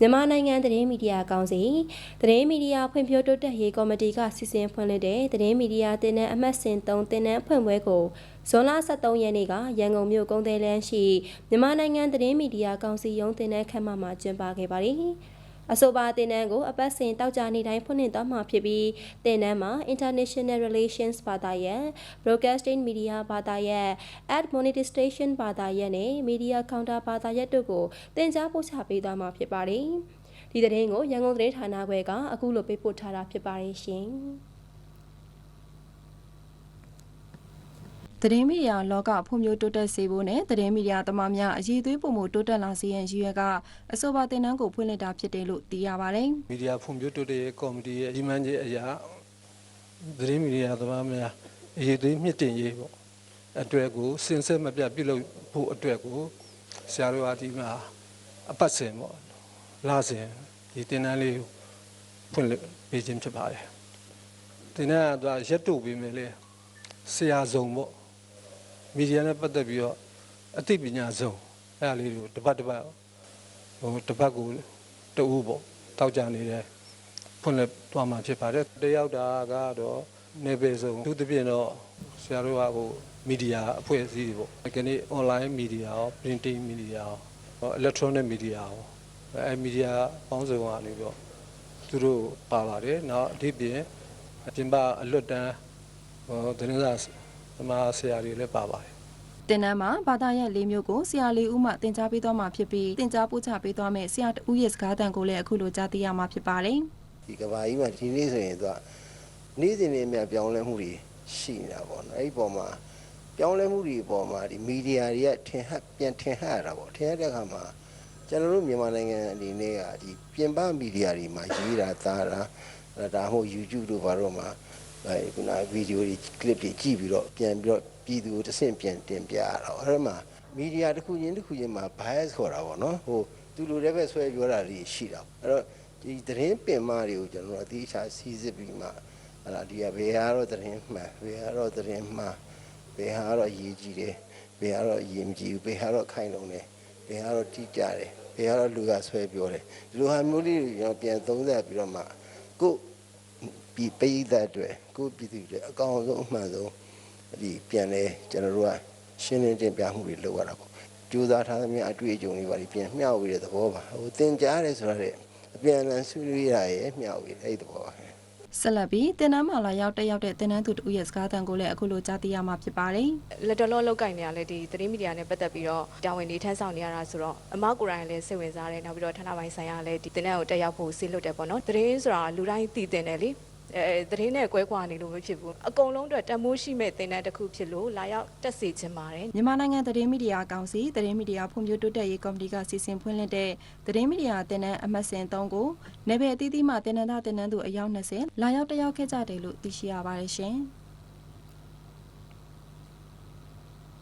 မြန်မာနိုင်ငံသတင်းမီဒီယာကောင်စီသတင်းမီဒီယာဖွံ့ဖြိုးတိုးတက်ရေးကော်မတီကစီစဉ်ဖွင့်လှစ်တဲ့သတင်းမီဒီယာတင်နန်းအမှတ်စဉ်3တင်နန်းဖွင့်ပွဲကိုဇွန်လ23ရက်နေ့ကရန်ကုန်မြို့ကုန်းသေးလန်းရှိမြန်မာနိုင်ငံသတင်းမီဒီယာကောင်စီရုံးတင်နန်းခန်းမမှာကျင်းပခဲ့ပါတယ်။ အဆိုပါတင်နန်းကိုအပတ်စဉ်တောက်ကြနေတိုင်းဖွင့်လှစ်သွားမှာဖြစ်ပြီးတင်နန်းမှာ International Relations ဘာသာရပ် Broadcasting Media ဘာသာရပ် Ad Monetization ဘာသာရပ်နဲ့ Media Counter ဘာသာရပ်တို့ကိုတင်ကြားပို့ချပေးသွားမှာဖြစ်ပါတယ်။ဒီသတင်းကိုရန်ကုန်သတင်းဌာနခွဲကအခုလိုပေးပို့ထားတာဖြစ်ပါတယ်ရှင်။ သတင်းမီဒီယာလောကဖွံ့ဖြိုးတိုးတက်စေဖို့နဲ့သတင်းမီဒီယာသမားများအရေးသွေးပုံမှုတိုးတက်လာစေရန်ရည်ရွယ်ကအဆိုပါတင်နန်းကိုဖွင့်လှစ်တာဖြစ်တယ်လို့သိရပါတယ်မီဒီယာဖွံ့ဖြိုးတိုးတက်ရေးကော်မတီရဲ့ကြီးမှန်းချက်အရာသတင်းမီဒီယာသမားများအရေးသွေးမြင့်တင်ရေးပေါ့အတွက်ကိုစင်ဆက်မပြတ်ပြုလုပ်ဖို့အတွက်ကိုဆရာတော်အဒီမှာအပတ်စဉ်ပေါ့လာစဉ်ဒီတင်တန်းလေးကိုဖွင့်လှစ်ပေးခြင်းဖြစ်ပါတယ်တင်တန်းကတော့ရက်တုတ်ပေးမယ်လေဆရာစုံပေါ့ မီဒီယာနဲ့ပတ်သက်ပြီးတော့အသိပညာစုံအဲ့ဒါလေးတွေကိုတစ်ပတ်တစ်ပတ်ဟိုတစ်ပတ်ကိုတူပေါ့တောက်ကြနေတယ်ဖွင့်လှစ်သွားမှာဖြစ်ပါတယ်တယောက်တာကတော့နေပေဆုံးသူတစ်ပြင်းတော့ဆရာတို့ကဟိုမီဒီယာအဖွဲ့အစည်းတွေပေါ့ဒီကနေ့ online media ရော printing media ရော electronic media ရောအဲမီဒီယာပေါင်းစုံကနေပြီးတော့သူတို့ပါပါတယ်နောက်အဒီပြင်ပြင်ပအလွတ်တန်းဟိုသတင်းစာ သမားဆရာတွေလည်းပါပါတယ်တင်နန်းမှာဘာသာရပ်၄မျိုးကိုဆရာလေးဦးမှတင် जा ပေးသွားမှာဖြစ်ပြီးတင် जा ပို့ချပေးသွားမယ်ဆရာတဦးရဲ့စကားသံကိုလည်းအခုလိုကြားသိရမှာဖြစ်ပါတယ်ဒီကဘာကြီးမှာဒီနေ့ဆိုရင်သူကနေ့စဉ်နဲ့အများပြောင်းလဲမှုတွေရှိနေတာပေါ့နော်အဲ့ဒီပုံမှာပြောင်းလဲမှုတွေပေါ်မှာဒီမီဒီယာတွေကထင်ဟပ်ပြန်ထင်ဟပ်ရတာပေါ့ထင်ဟပ်တဲ့အခါမှာကျွန်တော်တို့မြန်မာနိုင်ငံအနေနဲ့ကဒီပြင်ပမီဒီယာတွေမှာရေးတာသားတာအဲ့ဒါမှမဟုတ် YouTube တို့ဘာတို့မှာ အဲခုနဗီဒီယိုတွေ clip တွေကြည့်ပြီးတော့ပြန်ပြီးတော့ပြည်သူကိုတစ်ဆင့်ပြန်တင်ပြရတာပေါ့အဲ့ဒါမှာမီဒီယာတစ်ခုချင်းတစ်ခုချင်းမှာ bias ခေါ်တာပေါ့နော်ဟိုသူလူတွေပဲဆွဲပြောတာတွေရှိတာပေါ့အဲ့တော့ဒီသတင်းပင်မတွေကိုကျွန်တော်တို့အသေးချာစီစစ်ပြီးမှအဲ့ဒါဒီကဘယ်ဟာတော့သတင်းမှန်ဘယ်ဟာတော့သတင်းမှားဘယ်ဟာတော့ရေးကြည့်တယ်ဘယ်ဟာတော့ရေးမကြည့်ဘူးဘယ်ဟာတော့ခိုင်လုံတယ်ဘယ်ဟာတော့တိကျတယ်ဘယ်ဟာတော့လူကဆွဲပြောတယ်ဒီလိုဟာမျိုးလေးတွေကျွန်တော်ပြန်သုံးသပ်ပြီးတော့မှကို ယ့်ဒီပိဋကတ်အတွက်ကိုယ့်ပြည်သူတွေအကောင်ဆုံးအမှန်ဆုံးဒီပြန်လဲကျွန်တော်တို့ကရှင်းလင်းတင်ပြမှုတွေလုပ်ရတာပေါ့ကြိုးစားထားသမျှအတွေ့အကြုံတွေပါဒီပြန်မျှဝေတဲ့သဘောပါဟိုသင်ကြားရဲဆိုရတဲ့အပြန်အလှန်ဆွေးနွေးရရဲ့မျှဝေအဲ့ဒီသဘောပါဆက်လက်ပြီးတင်နန်းမှာလာရောက်တက်ရောက်တဲ့တင်နန်းသူတဦးရဲ့စကားသံကိုလည်းအခုလိုကြားသိရမှာဖြစ်ပါတယ်လက်တော်လောလောက်ကင်နေရလဲဒီသတင်းမီဒီယာနဲ့ပတ်သက်ပြီးတော့တာဝန်တွေထမ်းဆောင်နေရတာဆိုတော့အမကိုယ်တိုင်လည်းစိတ်ဝင်စားတယ်နောက်ပြီးတော့ဌာနပိုင်းဆိုင်ရာလည်းဒီတင်တဲ့ကိုတက်ရောက်ဖို့စီလွတ်တယ်ပေါ့နော်သတင်းဆိုတာလူတိုင်းသိတင်တယ်လေ အဲသတင်းနဲ့ကွဲကွာနေလို့မဖြစ်ဘူးအကုန်လုံးအတွက်တမိုးရှိမဲ့တင်တဲ့တစ်ခုဖြစ်လို့လာရောက်တက်စီခြင်းပါတယ်မြန်မာနိုင်ငံသတင်းမီဒီယာကောင်စီသတင်းမီဒီယာဖွံ့ဖြိုးတိုးတက်ရေးကော်မတီကစီစဉ်ဖွင့်လှစ်တဲ့သတင်းမီဒီယာတင်နန်းအမှတ်စဉ်3ကိုနယ်ပယ်အသီးသီးမှတင်နန်းသားတင်နန်းသူအယောက်20လာရောက်တက်ရောက်ခဲ့ကြတယ်လို့သိရှိရပါတယ်ရှင်။